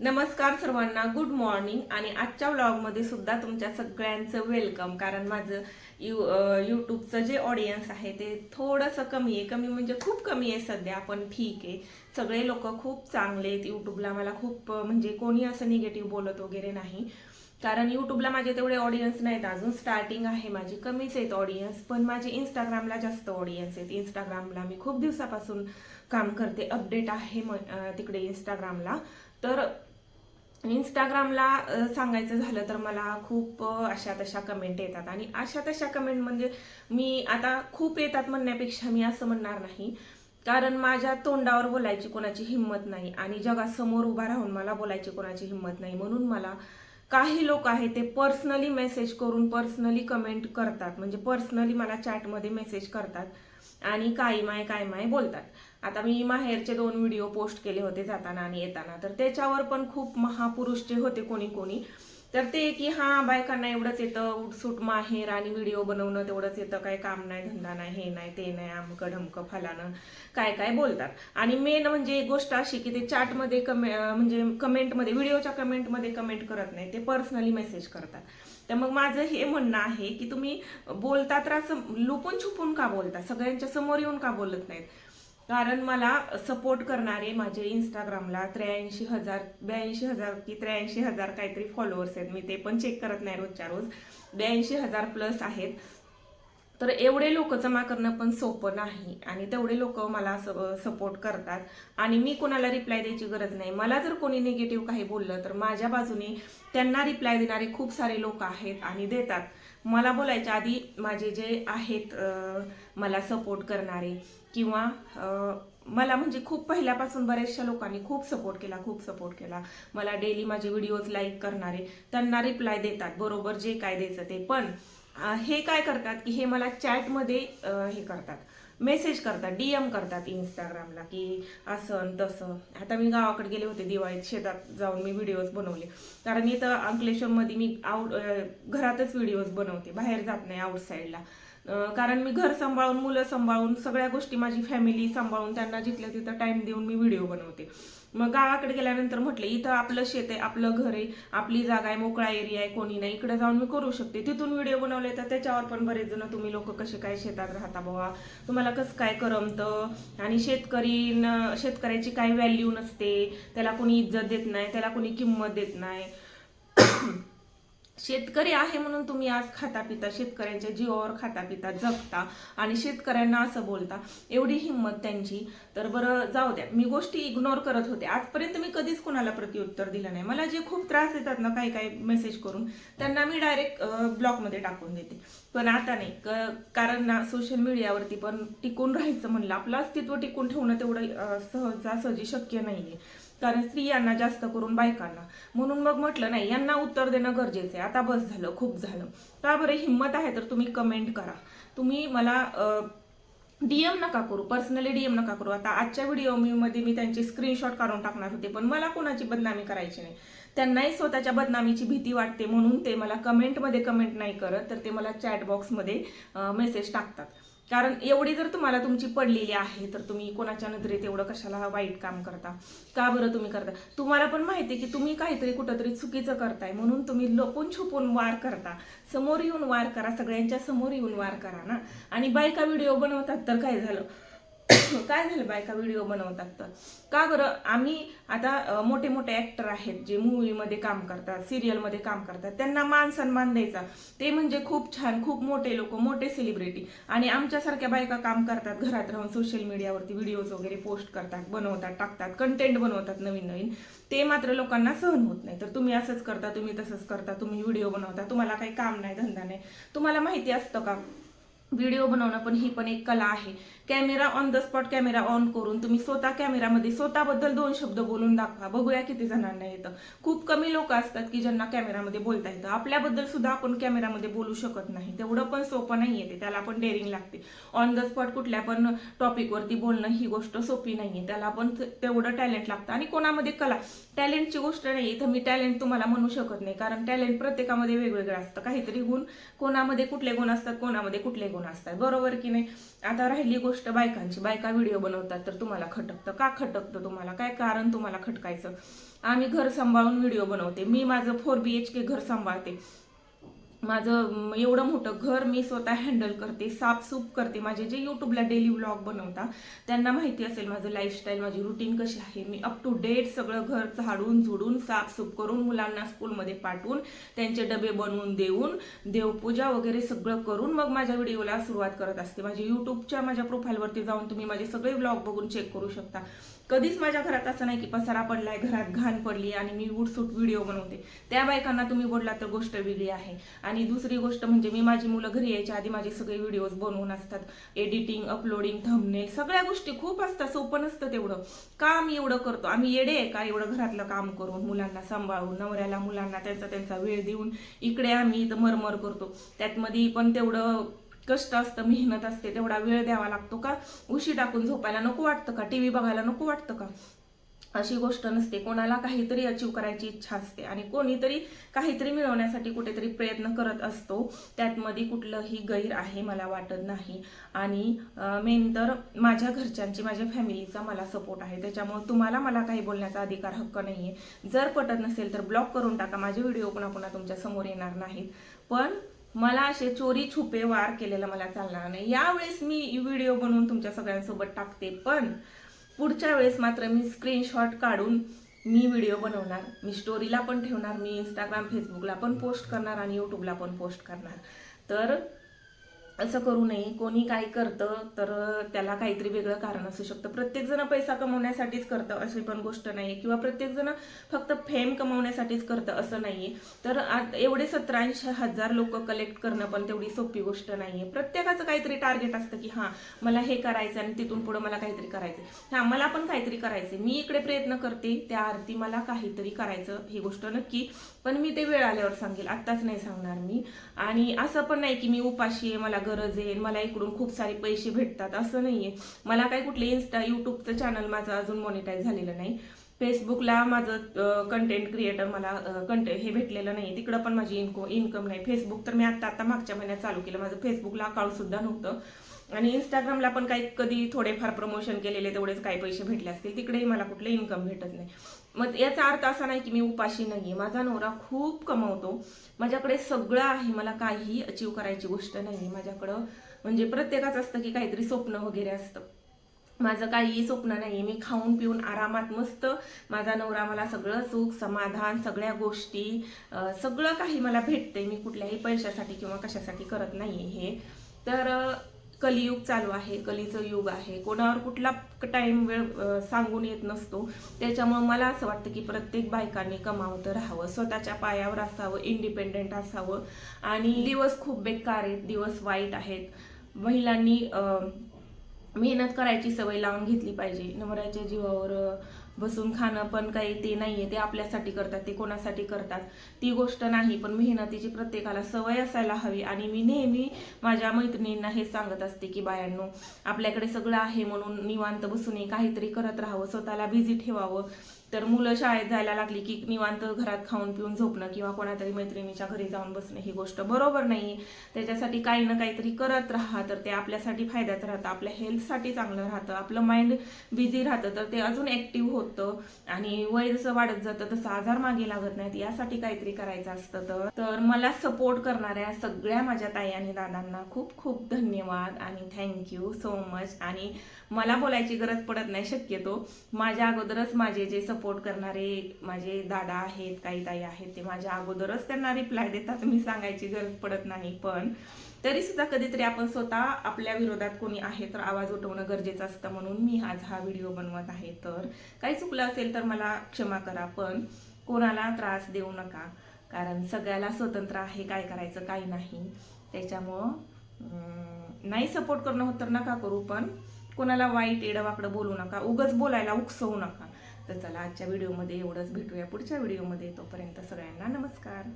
नमस्कार सर्वांना good morning आणि आजच्या व्लॉगमध्ये सुद्धा तुमच्या सगळ्यांचं वेलकम कारण माझं यू यूट्यूबचं जे ऑडियन्स आहे ते थोडंसं कमी आहे. कमी म्हणजे खूप कमी आहे सध्या पण ठीक आहे. सगळे लोक खूप चांगले आहेत. यूट्यूबला मला खूप म्हणजे कोणी असं निगेटिव्ह बोलत वगैरे नाही. कारण यूट्यूबला माझे तेवढे ऑडियन्स नाहीत. अजून स्टार्टिंग आहे माझी. कमीच आहेत ऑडियन्स पण माझे इंस्टाग्रामला जास्त ऑडियन्स आहेत. इंस्टाग्रामला मी खूप दिवसापासून काम करते. अपडेट आहे म- तिकडे इंस्टाग्रामला तर इंस्टाग्रामला सांगायचं झालं तर मला खूप अशा तशा कमेंट येतात. आणि अशा तशा कमेंट म्हणजे मी आता खूप येतात म्हणण्यापेक्षा मी असं म्हणणार नाही. कारण माझ्या तोंडावर बोलायची कोणाची हिंमत नाही आणि जगासमोर उभा राहून मला बोलायची कोणाची हिंमत नाही. म्हणून मला काही लोक आहे ते पर्सनली मेसेज करून पर्सनली कमेंट करतात. म्हणजे पर्सनली मला चॅटमध्ये मेसेज करतात आणि काय माय काय माय बोलतात. आता मी माहेरचे दोन व्हिडिओ पोस्ट केले होते जाताना आणि येताना. तर त्याच्यावर पण खूप महापुरुष जे होते कोणी कोणी तर ते की हा बायकांना एवढंच येतं उठसूट माहेर आणि व्हिडिओ बनवणं तेवढंच येतं काय काम नाही धंदा नाही हे नाही ते नाही आमकं ढमकं फलानं काय काय बोलतात. आणि मेन म्हणजे एक गोष्ट अशी की ते चॅटमध्ये कमे म्हणजे कमेंटमध्ये व्हिडिओच्या कमेंटमध्ये कमेंट करत नाही ते पर्सनली मेसेज करतात. तर मग माझं हे म्हणणं आहे की तुम्ही बोलता तर असं लुपून छुपून का बोलता? सगळ्यांच्या समोर येऊन का बोलत नाहीत? कारण मला सपोर्ट करणारे माझे इंस्टाग्रामला त्र्याऐंशी हजार ब्याऐंशी हजार की त्र्याऐंशी हजार काहीतरी फॉलोअर्स आहेत. मी ते पण चेक करत नाही रोजच्या रोज. ब्याऐंशी हजार प्लस आहेत. तर एवढे लोक जमा करणं पण सोपं नाही. आणि तेवढे लोक मला सपोर्ट करतात. आणि मी कोणाला रिप्लाय द्यायची गरज नाही. मला जर कोणी निगेटिव्ह काही बोललं तर माझ्या बाजूने त्यांना रिप्लाय देणारे खूप सारे लोक आहेत आणि देतात. मला बोलायच्या आधी माझे जे आहेत मला सपोर्ट करणारे किंवा मला म्हणजे खूप पहिल्यापासून बऱ्याचशा लोकांनी खूप सपोर्ट केला खूप सपोर्ट केला. मला डेली माझे व्हिडिओज लाईक करणारे त्यांना रिप्लाय देतात. बरोबर जे काय द्यायचं ते. पण हे काय करतात की हे मला चॅटमध्ये हे करतात. मेसेज करतात डी एम करतात इंस्टाग्रामला की असं तसं. आता मी गावाकडे गेले होते दिवाळीत शेतात जाऊन मी व्हिडिओज बनवले. कारण इथं अंकलेश्वरमध्ये मी आउट घरातच व्हिडिओज बनवते बाहेर जात नाही आउटसाईडला कारण मी घर सांभाळून मुलं सांभाळून सगळ्या गोष्टी माझी फॅमिली सांभाळून त्यांना जिथल्या तिथं टाइम देऊन मी व्हिडिओ बनवते. मग गावाकडे गेल्यानंतर म्हटलं इथं आपलं शेत आहे आपलं घर आहे आपली जागा आहे मोकळा एरिया आहे कोणी नाही. इकडे जाऊन मी करू शकते. तिथून व्हिडिओ बनवले तर त्याच्यावर पण बरेच जण तुम्ही लोक कसे काय शेतात राहता बाबा तुम्हाला कसं काय करमतं? आणि शेतकरी न- शेतकऱ्याची काही व्हॅल्यू नसते? त्याला कोणी इज्जत देत नाही त्याला कोणी किंमत देत नाही. शेतकरी आहे म्हणून तुम्ही आज खाता पिता शेतकऱ्यांच्या जीवावर खाता पिता जगता आणि शेतकऱ्यांना असं बोलता एवढी हिंमत त्यांची. तर बरं जाऊ द्या. मी गोष्टी इग्नोर करत होते. आजपर्यंत मी कधीच कोणाला प्रत्युत्तर दिलं नाही. मला जे खूप त्रास येतात ना काही काही मेसेज करून त्यांना मी डायरेक्ट ब्लॉकमध्ये टाकून देते. पण आता नाही. कारण ना सोशल मीडियावरती पण टिकून राहायचं म्हणलं. आपलं अस्तित्व टिकून ठेवणं तेवढं सहजासहजी शक्य नाहीये. कारण स्त्रियांना जास्त करून बायकांना. म्हणून मग म्हटलं नाही यांना उत्तर देणं गरजेचं आहे. आता बस झालं खूप झालं. का बरं हिंमत आहे तर तुम्ही कमेंट करा. तुम्ही मला डीएम नका करू पर्सनली डीएम नका करू. आता आजच्या व्हिडिओमध्ये मी मी त्यांची स्क्रीनशॉट काढून टाकणार होते पण मला कोणाची बदनामी करायची नाही. त्यांनाही स्वतःच्या बदनामीची भीती वाटते म्हणून ते मला कमेंटमध्ये कमेंट नाही करत तर ते मला चॅट बॉक्समध्ये मेसेज टाकतात. कारण एवढी जर तुम्हाला तुमची पडलेली आहे तर तुम्ही कोणाच्या नजरेत एवढं कशाला वाईट काम करता? का बरं तुम्ही करता? तुम्हाला पण माहिती आहे की तुम्ही काहीतरी कुठंतरी चुकीचं करताय म्हणून तुम्ही लपून छुपून वार करता. समोर येऊन वार करा सगळ्यांच्या समोर येऊन वार करा ना. आणि बायका व्हिडिओ बनवतात तर काय झालं? काय झालं बायका व्हिडिओ बनवतात तर? का बरं? आम्ही आता मोठे मोठे ऍक्टर आहेत जे मूवीमध्ये काम करतात सिरियलमध्ये काम करतात. त्यांना मान सन्मान द्यायचा. ते म्हणजे खूप छान खूप मोठे लोक मोठे सेलिब्रिटी आणि आमच्यासारख्या बायका काम करतात घरात राहून सोशल मीडियावरती व्हिडिओज वगैरे पोस्ट करतात बनवतात टाकतात कंटेंट बनवतात नवीन नवीन. ते मात्र लोकांना सहन होत नाही. तर तुम्ही असंच करता तुम्ही तसंच करता तुम्ही व्हिडिओ बनवता. तुम्हाला काही काम नाही धंदा नाही. तुम्हाला माहिती असतं का? व्हिडिओ बनवणं पण ही पण एक कला आहे. Camera on the spot camera on करून तुम्ही स्वतः कॅमेरामध्ये स्वतःबद्दल दोन शब्द बोलून दाखवा. बघूया किती जणांना येतं. खूप कमी लोक असतात की ज्यांना कॅमेरामध्ये बोलता येतं. आपल्याबद्दल सुद्धा आपण कॅमेरामध्ये बोलू शकत नाही. तेवढं पण सोपं नाही येते त्याला पण डेअरिंग लागते. ऑन द स्पॉट कुठल्या पण टॉपिकवरती बोलणं ही गोष्ट सोपी नाहीये. त्याला पण तेवढं टॅलेंट लागतं. आणि कोणामध्ये कला? टॅलेंटची गोष्ट नाही इथं मी टॅलेंट तुम्हाला म्हणू शकत नाही. कारण टॅलेंट प्रत्येकामध्ये वेगवेगळं असतं. काहीतरी गुण कोणामध्ये कुठले गुण असतात कोणामध्ये कुठले गुण असतात. बरोबर की नाही? आता राहिली गोष्ट गोष्ट बायकांची. बायका व्हिडिओ बनवतात तर तुम्हाला खटकतं. का खटकतं तुम्हाला? काय कारण तुम्हाला खटकायचं? आम्ही घर सांभाळून व्हिडिओ बनवते. मी माझं फोर बी एच के घर सांभाळते. माझं एवढं मोठं घर मी स्वतः हँडल करते साफसूफ करते. माझे जे यूट्यूबला डेली व्लॉग बनवता त्यांना माहिती असेल माझं लाईफस्टाईल माझी रुटीन कशी आहे. मी अप टू डेट सगळं घर झाडून झुडून साफसूफ करून मुलांना स्कूलमध्ये पाठवून त्यांचे डबे बनवून देऊन देवपूजा वगैरे सगळं करून मग माझ्या व्हिडिओला सुरुवात करत असते. माझ्या यूट्यूबच्या माझ्या प्रोफाईलवरती जाऊन तुम्ही माझे सगळे व्लॉग बघून चेक करू शकता. कधीच माझ्या घरात असं नाही की पसारा पडलाय घरात घाण पडली आणि मी उठसूट व्हिडिओ बनवते. त्या बायकांना तुम्ही बोलला तर गोष्ट वेगळी आहे. आणि आणि दुसरी गोष्ट म्हणजे मी माझी मुलं घरी यायच्या आधी माझे सगळे व्हिडिओज बनवून असतात. एडिटिंग अपलोडिंग थंबनेल सगळ्या गोष्टी खूप असतात सोपं नसतं तेवढं. काम एवढं करतो. आम्ही येडे आहे का? एवढं घरातलं काम करून मुलांना सांभाळून नवऱ्याला मुलांना त्यांचा त्यांचा वेळ देऊन इकडे आम्ही इथं मरमर करतो. त्यातमध्ये पण तेवढं कष्ट असतं मेहनत असते तेवढा वेळ द्यावा लागतो का? उशी टाकून झोपायला नको वाटतं का? टी व्ही बघायला नको वाटतं का? अशी गोष्ट नसते. कोणाला काहीतरी अचीव करायची इच्छा असते आणि कोणीतरी काहीतरी मिळवण्यासाठी कुठेतरी प्रयत्न करत असतो. त्यातमध्ये कुठलंही गैर आहे मला वाटत नाही. आणि मेन तर माझ्या घरच्यांची माझ्या फॅमिलीचा मला सपोर्ट आहे. त्याच्यामुळे तुम्हाला मला काही बोलण्याचा अधिकार हक्क नाही आहे जर पटत नसेल तर ब्लॉक करून टाका. माझे व्हिडिओ पुन्हा पुन्हा तुमच्यासमोर येणार नाहीत. पण मला असे चोरी छुपे वार केलेलं मला चालणार नाही. यावेळेस मी व्हिडिओ बनवून तुमच्या सगळ्यांसोबत टाकते. पण पुढच्या वेळेस मात्र मी स्क्रीनशॉट काढून मी व्हिडिओ बनवणार. मी स्टोरीला पण ठेवणार मी इंस्टाग्राम फेसबुकला पण पोस्ट करणार आणि यूट्यूबला पण पोस्ट करणार. तर असं करू नये. कोणी काय करतं तर त्याला काहीतरी वेगळं कारण असू शकतं. प्रत्येक जण पैसा कमवण्यासाठीच करतं अशी पण गोष्ट नाही किंवा प्रत्येक जण फक्त फेम कमवण्यासाठीच करतं असं नाहीये. तर आत- एवढे सतराऐंशी हजार लोक कलेक्ट करणं पण तेवढी सोपी गोष्ट नाहीये. प्रत्येकाचं काहीतरी टार्गेट असतं की हां मला हे करायचं आणि तिथून पुढे मला काहीतरी करायचं हां मला पण काहीतरी करायचं मी इकडे प्रयत्न करते. त्या आरती मला काहीतरी करायचं. ही गोष्ट नक्की. पण मी ते वेळ आल्यावर सांगेल. आत्ताच नाही सांगणार मी. आणि असं पण नाही की मी उपाशी आहे मला गरज आहे मला इकडून खूप सारे पैसे भेटतात असं नाही आहे मला काही कुठले इन्स्टा युट्यूबचं चॅनल माझं अजून मॉनिटाईज झालेलं नाही. फेसबुकला माझं कंटेंट क्रिएटर मला कंटे हे भेटलेलं नाही तिकडं पण माझी इन्को इन्कम नाही. फेसबुक तर मी आत्ता आता मागच्या महिन्यात चालू केलं. माझं फेसबुकला अकाउंटसुद्धा नव्हतं. आणि इंस्टाग्रामला पण काही कधी थोडेफार प्रमोशन केलेले तेवढेच काही पैसे भेटले असतील तिकडेही मला कुठले इन्कम भेटत नाही. मग याचा अर्थ असा नाही की मी उपाशी नाहीये. माझा नवरा खूप कमवतो. माझ्याकडे सगळं आहे. मला काही अचीव करायची गोष्ट नाही माझ्याकडं म्हणजे प्रत्येकाच असतं की काहीतरी स्वप्न वगैरे असतं. माझं काही स्वप्न नाही मी खाऊन पिऊन आरामात मस्त माझा नवरा मला सगळं सुख समाधान सगळ्या गोष्टी सगळं काही मला भेटते मी कुठल्याही पैशासाठी किंवा कशासाठी करत नाही हे. तर कलियुग चालू आहे कलीचं युग आहे. कोणावर कुठला टाईम वेळ सांगून येत नसतो. त्याच्यामुळे मला असं वाटतं की प्रत्येक बायकांनी कमावतं राहावं. स्वतःच्या पायावर असावं इंडिपेंडेंट असावं. आणि दिवस खूप बेकार आहेत दिवस वाईट आहेत. महिलांनी मेहनत करायची सवय लावून घेतली पाहिजे. नवऱ्याच्या जीवावर बसून खाणं पण काही ते नाहीये ते आपल्यासाठी करतात ते कोणासाठी करतात ती गोष्ट नाही. पण मेहनतीची प्रत्येकाला सवय असायला हवी. आणि मी नेहमी माझ्या मैत्रिणींना हे सांगत असते की बायांनो आपल्याकडे सगळं आहे म्हणून निवांत बसूनही काहीतरी करत राहावं स्वतःला बिझी ठेवावं. तर मुलं शाळेत जायला लागली की निवांत घरात खाऊन पिऊन झोपणं किंवा कोणातरी मैत्रिणीच्या घरी जाऊन बसणं ही गोष्ट बरोबर नाही. त्याच्यासाठी काही ना काहीतरी करत राहा तर ते आपल्यासाठी फायद्याचं राहतं आपल्या हेल्थसाठी चांगलं राहतं आपलं माइंड बिझी राहतं तर ते अजून ऍक्टिव्ह होतं. आणि वय जसं वाढत जातं तसं आजार मागे लागत नाहीत यासाठी काहीतरी करायचं असतं तर. तर मला सपोर्ट करणाऱ्या सगळ्या माझ्या ताई आणि दादांना खूप खूप धन्यवाद आणि थँक्यू सो मच आणि मला बोलायची गरज पडत नाही शक्यतो. माझ्या अगोदरच माझे जे सपोर्ट करणारे माझे दादा आहेत काही ताई आहेत ते माझ्या अगोदरच त्यांना रिप्लाय देतात. मी सांगायची गरज पडत नाही पण तरी सुद्धा कधीतरी आपण स्वतः आपल्या विरोधात कोणी आहे तर आवाज उठवणं गरजेचं असतं म्हणून मी आज हा व्हिडिओ बनवत आहे. तर काही चुकलं असेल तर मला क्षमा करा पण कोणाला त्रास देऊ नका. कारण सगळ्याला स्वतंत्र आहे काय करायचं काय नाही. त्याच्यामुळं नाही सपोर्ट करणं होत तर नका करू पण कोणाला वाईट एडवाकडं बोलू नका. उगच बोलायला उकसवू नका. तर चला आजच्या व्हिडिओमध्ये एवढंच. भेटूया पुढच्या व्हिडिओमध्ये. तोपर्यंत सगळ्यांना नमस्कार.